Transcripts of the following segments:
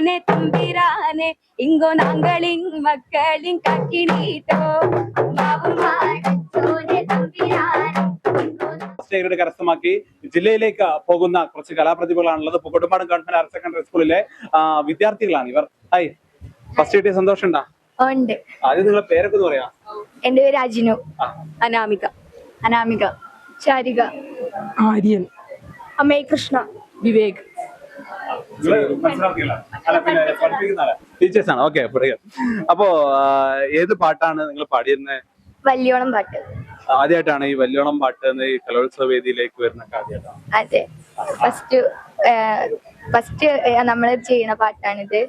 படைச்சோனே தம்பிரானே இங்கோ நாங்களின் மக்களின் கக்கினீட்டோ பாவும் படைச்சோனே தம்பிரானே ഫസ്റ്റ് ഗ്രേഡ് കരസ്ഥമാക്കി ജില്ലയിലേക്ക് പോകുന്ന കുറച്ച് കലാപ്രതിഭകളാണുള്ളത് പുക്കട്ടുപാടം ഗവൺമെന്റ് ഹയർ സെക്കൻഡറി സ്കൂളിലെ ആ, വിദ്യാർത്ഥികളാണ് ഇവർ ഹായ് ഫസ്റ്റ് കിട്ടിയ സന്തോഷം ഉണ്ടാ ഉണ്ട് ആദ്യം നിങ്ങളെ പേരൊക്കെ ഒന്ന് പറയാം എന്റെ പേര് അജിനു அனாமிகா അനാമിക ചാരിക ആര്യൻ അമ്മേ കൃഷ്ണ വിവേക് ടീച്ചേഴ്സ് ആണ് ഓക്കെ അപ്പോ ഏത് പാട്ടാണ് നിങ്ങൾ പാടിയിരുന്നത് വല്യോളം പാട്ട്. ആദ്യമായിട്ടാണ് ഈ വല്യോണം പാട്ട് എന്ന ഈ കലോത്സവ വേദിയിലേക്ക് വരുന്ന ആദ്യമായിട്ടാണ് അതെ. ഫസ്റ്റ് ഫസ്റ്റ് നമ്മൾ ചെയ്യണ പാട്ടാണിത്.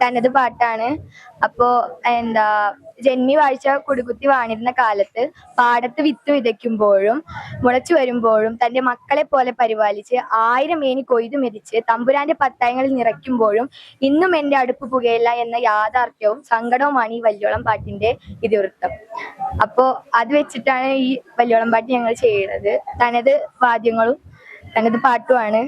തനത് പാട്ടാണ്. അപ്പോ എന്താ ജന്മി വാഴ്ച കൊടുകുത്തി വാണിരുന്ന കാലത്ത് പാടത്ത് വിത്ത് വിതയ്ക്കുമ്പോഴും മുളച്ചു വരുമ്പോഴും തന്റെ മക്കളെ പോലെ പരിപാലിച്ച് ആയിരം മേനി കൊയ്തു മെതിച്ച് തമ്പുരാന്റെ പത്തായങ്ങളിൽ നിറയ്ക്കുമ്പോഴും ഇന്നും എന്റെ അടുപ്പ് പുകയില്ല എന്ന യാഥാർത്ഥ്യവും സങ്കടവുമാണ് ഈ വല്യോളം പാട്ടിന്റെ ഇതിവൃത്തം. അപ്പോ അത് വെച്ചിട്ടാണ് ഈ വല്യോളം പാട്ട് ഞങ്ങൾ ചെയ്യുന്നത്. തനത് വാദ്യങ്ങളും തനത് പാട്ടുമാണ്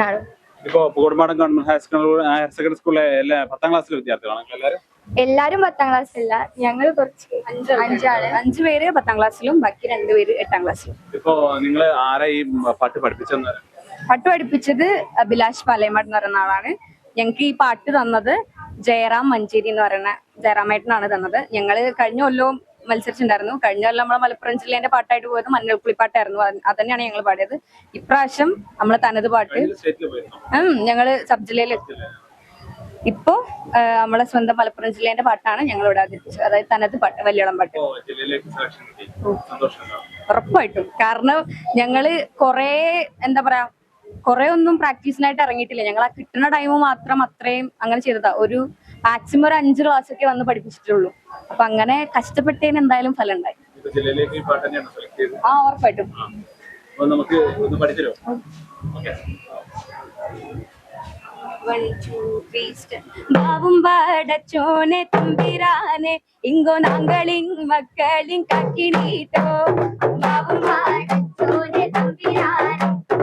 നാടും ഇപ്പോ പൂർമാടം government higher secondary higher secondary സ്കൂളിലെ എല്ലാ പത്താം ക്ലാസ്സിലെ വിദ്യാർത്ഥികളാണ് എല്ലാവരും? എല്ലാരും പത്താം ക്ലാസ് അല്ല ഞങ്ങൾ കുറച്ച് അഞ്ചാൾ. അഞ്ചു പേര് പത്താം ക്ലാസ്സിലും ബാക്കി രണ്ടുപേര് എട്ടാം ക്ലാസ്സിലും. ഇപ്പോ നിങ്ങൾ ആരാ ഈ പാട്ട് പഠിപ്പിച്ചെന്ന് പാട്ട് പഠിപ്പിച്ചത് അഭിലാഷ് പാലയമാട് എന്ന് പറയുന്ന ആളാണ്. ഞങ്ങൾക്ക് ഈ പാട്ട് തന്നത് ജയറാം മഞ്ചേരി എന്ന് പറയുന്ന ജയറാമേട്ടനാണ് തന്നത്. ഞങ്ങൾ കഴിഞ്ഞ കൊല്ലവും മത്സരിച്ചിട്ടുണ്ടായിരുന്നു. കഴിഞ്ഞ കൊല്ലം നമ്മളെ മലപ്പുറം ജില്ലേന്റെ പാട്ടായിട്ട് പോയത് മഞ്ഞൾപ്പുളിപ്പാട്ടായിരുന്നു അത് അതന്നെയാണ് ഞങ്ങൾ പാടിയത്. ഇപ്രാവശ്യം നമ്മളെ തനത് പാട്ട് ഞങ്ങൾ സബ് ജില്ലയിൽ ഇപ്പോ നമ്മളെ സ്വന്തം മലപ്പുറം ജില്ലേന്റെ പാട്ടാണ് ഞങ്ങൾ ഇവിടെ അവതരിപ്പിച്ചത്. അതായത് തനത് പാട്ട് വല്യോളം പാട്ട്. ഉറപ്പായിട്ടും. കാരണം ഞങ്ങൾ കൊറേ എന്താ പറയാ കുറെ ഒന്നും പ്രാക്ടീസിനായിട്ട് ഇറങ്ങിയിട്ടില്ല. ഞങ്ങൾ ആ കിട്ടുന്ന ടൈം മാത്രം അത്രയും അങ്ങനെ ചെയ്തതാ. ഒരു മാക്സിമം ഒരു അഞ്ച് ക്ലാസ് ഒക്കെ വന്ന് പഠിപ്പിച്ചിട്ടുള്ളൂ. അപ്പൊ അങ്ങനെ കഷ്ടപ്പെട്ടതിന് എന്തായാലും ഫലം ഉണ്ടായി ആ ഉറപ്പായിട്ടും. നമുക്ക് ഒന്ന് പഠിച്ചല്ലോ ഓക്കെ பாவும் படைச்சோனே தம்பிரானே இங்கோ நாங்களின் மக்களின் கக்கினீட்டோ பாவும் படைச்சோனே தம்பிரானே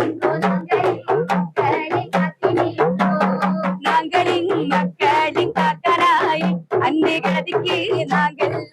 இங்கோ நாங்களின் மக்களின் கக்கினீட்டோ நாங்களின் மக்களின் காக்கராய் அந்தி கதிக்கு நாங்கெல்லாம்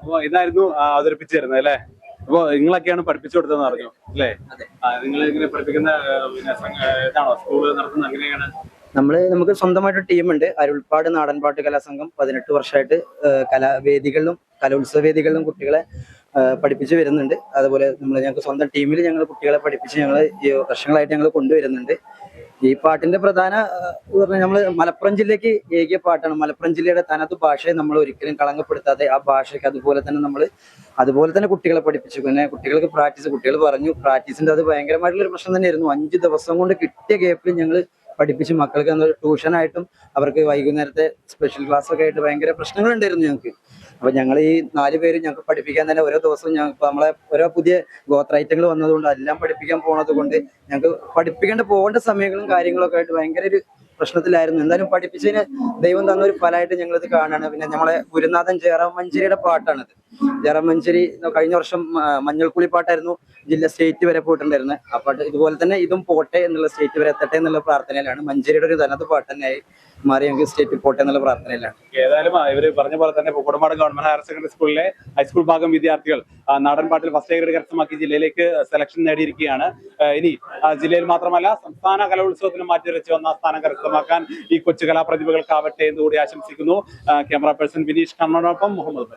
അപ്പൊ ഇതായിരുന്നു അവതരിപ്പിച്ചു തരുന്നത് അല്ലേ? അപ്പൊ നിങ്ങളൊക്കെയാണ് പഠിപ്പിച്ചു കൊടുത്തതെന്ന് അറിഞ്ഞു? അല്ലേ? നിങ്ങൾ ഇങ്ങനെ പഠിപ്പിക്കുന്ന ഇതാണോ? സ്കൂൾ നടത്തുന്നത് അങ്ങനെയാണ്? നമ്മൾ നമുക്ക് സ്വന്തമായിട്ട് ടീമുണ്ട്. അരുൾപ്പാട് നാടൻപാട്ട് കലാസംഘം പതിനെട്ട് വർഷമായിട്ട് കലാവേദികളിലും കലോത്സവ വേദികളിലും കുട്ടികളെ പഠിപ്പിച്ചു വരുന്നുണ്ട്. അതുപോലെ നമ്മൾ ഞങ്ങൾക്ക് സ്വന്തം ടീമിൽ ഞങ്ങൾ കുട്ടികളെ പഠിപ്പിച്ച് ഞങ്ങൾ വർഷങ്ങളായിട്ട് ഞങ്ങൾ കൊണ്ടുവരുന്നുണ്ട്. ഈ പാട്ടിന്റെ പ്രധാന പറഞ്ഞാൽ നമ്മൾ മലപ്പുറം ജില്ലയ്ക്ക് ഏകിയ പാട്ടാണ്. മലപ്പുറം ജില്ലയുടെ തനത് ഭാഷയെ നമ്മൾ ഒരിക്കലും കളങ്കപ്പെടുത്താതെ ആ ഭാഷയ്ക്ക് അതുപോലെ തന്നെ നമ്മൾ അതുപോലെ തന്നെ കുട്ടികളെ പഠിപ്പിച്ചു. പിന്നെ കുട്ടികൾക്ക് പ്രാക്ടീസ് കുട്ടികൾ പറഞ്ഞു. പ്രാക്ടീസിന്റെ അത് ഭയങ്കരമായിട്ടുള്ള ഒരു പ്രശ്നം തന്നെയായിരുന്നു. അഞ്ച് ദിവസം കൊണ്ട് കിട്ടിയ ഗ്യാപ്പിൽ ഞങ്ങൾ പഠിപ്പിച്ച് മക്കൾക്ക് ട്യൂഷനായിട്ടും അവർക്ക് വൈകുന്നേരത്തെ സ്പെഷ്യൽ ക്ലാസ് ഒക്കെ ആയിട്ട് ഭയങ്കര പ്രശ്നങ്ങൾ ഉണ്ടായിരുന്നു ഞങ്ങൾക്ക് അപ്പൊ ഞങ്ങൾ ഈ നാല് പേര് ഞങ്ങൾക്ക് പഠിപ്പിക്കാൻ തന്നെ ഓരോ ദിവസവും ഞങ്ങൾ ഇപ്പൊ നമ്മളെ ഓരോ പുതിയ ഗോത്രൈറ്റങ്ങൾ വന്നതുകൊണ്ട് എല്ലാം പഠിപ്പിക്കാൻ പോണത് കൊണ്ട് ഞങ്ങൾക്ക് പഠിപ്പിക്കേണ്ട പോകേണ്ട സമയങ്ങളും കാര്യങ്ങളൊക്കെ ആയിട്ട് ഭയങ്കര ഒരു പ്രശ്നത്തിലായിരുന്നു. എന്തായാലും പഠിപ്പിച്ചതിന് ദൈവം തന്ന ഒരു ഫലമായിട്ട് ഞങ്ങളിത് കാണാണ്. പിന്നെ നമ്മളെ ഗുരുനാഥൻ ജയറാം മഞ്ചേരിയുടെ പാട്ടാണിത്. ജയറാം മഞ്ചേരി കഴിഞ്ഞ വർഷം മഞ്ഞൾക്കുളിപ്പാട്ടായിരുന്നു. മഞ്ഞൾക്കുളി ജില്ല സ്റ്റേറ്റ് വരെ പോയിട്ടുണ്ടായിരുന്നത് പാട്ട് ഇതുപോലെ തന്നെ ഇതും പോട്ടെ എന്നുള്ള സ്റ്റേറ്റ് വരെ എത്തട്ടെ എന്നുള്ള പ്രാർത്ഥനയിലാണ്. മഞ്ചേരിയുടെ ഒരു തനത് പാട്ട് തന്നെയായി മാറി ഞങ്ങൾക്ക് സ്റ്റേറ്റ് പോട്ടെ എന്നുള്ള പ്രാർത്ഥനയിലാണ്. ഏതായാലും ഇവർ പറഞ്ഞ പോലെ തന്നെ പുക്കടുമാട് government higher secondary high school high school ഭാഗം വിദ്യാർത്ഥികൾ നാടൻ പാട്ടിൽ ഫസ്റ്റ് ഗ്രേഡ് കരസ്ഥമാക്കി ജില്ലയിലേക്ക് സെലക്ഷൻ നേടിയിരിക്കുകയാണ്. ഇനി ജില്ലയിൽ മാത്രമല്ല സംസ്ഥാന കലോത്സവത്തിന് മാറ്റിവരച്ച് വന്ന സ്ഥാനം കരസ്ഥമാക്കാൻ ഈ കൊച്ചു കലാപ്രതിഭകൾക്കാവട്ടെ എന്ന് കൂടി ആശംസിക്കുന്നു. ക്യാമറ പേഴ്സൺ വിനീഷ് കണ്ണനോടൊപ്പം മുഹമ്മദ്